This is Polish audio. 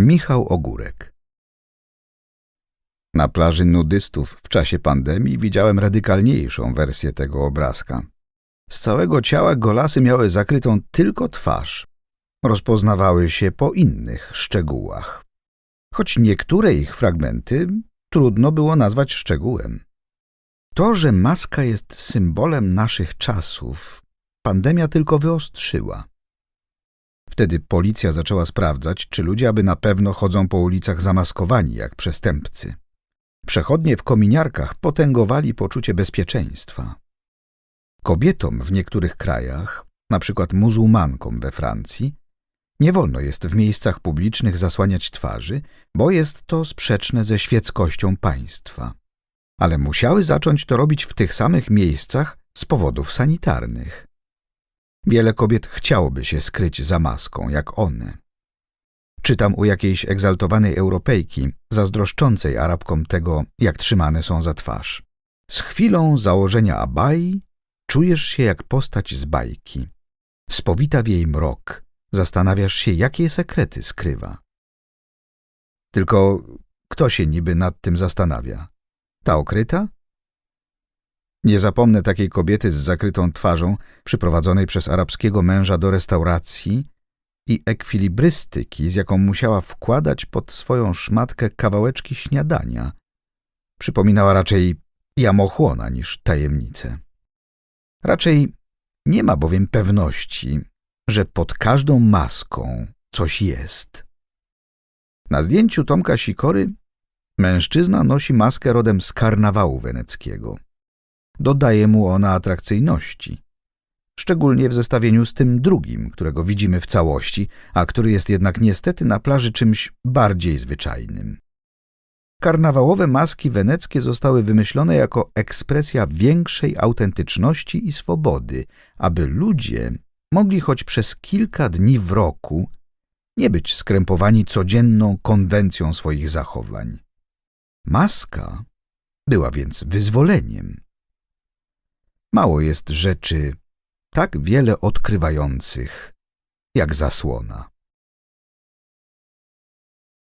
Michał Ogórek Na plaży nudystów w czasie pandemii widziałem radykalniejszą wersję tego obrazka. Z całego ciała golasy miały zakrytą tylko twarz. Rozpoznawały się po innych szczegółach. Choć niektóre ich fragmenty trudno było nazwać szczegółem. To, że maska jest symbolem naszych czasów, pandemia tylko wyostrzyła. Wtedy policja zaczęła sprawdzać, czy ludzie aby na pewno chodzą po ulicach zamaskowani jak przestępcy. Przechodnie w kominiarkach potęgowali poczucie bezpieczeństwa. Kobietom w niektórych krajach, na przykład muzułmankom we Francji, nie wolno jest w miejscach publicznych zasłaniać twarzy, bo jest to sprzeczne ze świeckością państwa. Ale musiały zacząć to robić w tych samych miejscach z powodów sanitarnych. Wiele kobiet chciałoby się skryć za maską, jak one. Czytam u jakiejś egzaltowanej Europejki, zazdroszczącej Arabkom tego, jak trzymane są za twarz. Z chwilą założenia abai czujesz się jak postać z bajki. Spowita w jej mrok, zastanawiasz się, jakie sekrety skrywa. Tylko kto się niby nad tym zastanawia? Ta okryta? Nie zapomnę takiej kobiety z zakrytą twarzą, przyprowadzonej przez arabskiego męża do restauracji i ekwilibrystyki, z jaką musiała wkładać pod swoją szmatkę kawałeczki śniadania. Przypominała raczej jamochłona niż tajemnicę. Raczej nie ma bowiem pewności, że pod każdą maską coś jest. Na zdjęciu Tomka Sikory mężczyzna nosi maskę rodem z karnawału weneckiego. Dodaje mu ona atrakcyjności, szczególnie w zestawieniu z tym drugim, którego widzimy w całości, a który jest jednak niestety na plaży czymś bardziej zwyczajnym. Karnawałowe maski weneckie zostały wymyślone jako ekspresja większej autentyczności i swobody, aby ludzie mogli choć przez kilka dni w roku nie być skrępowani codzienną konwencją swoich zachowań. Maska była więc wyzwoleniem. Mało jest rzeczy tak wiele odkrywających jak zasłona.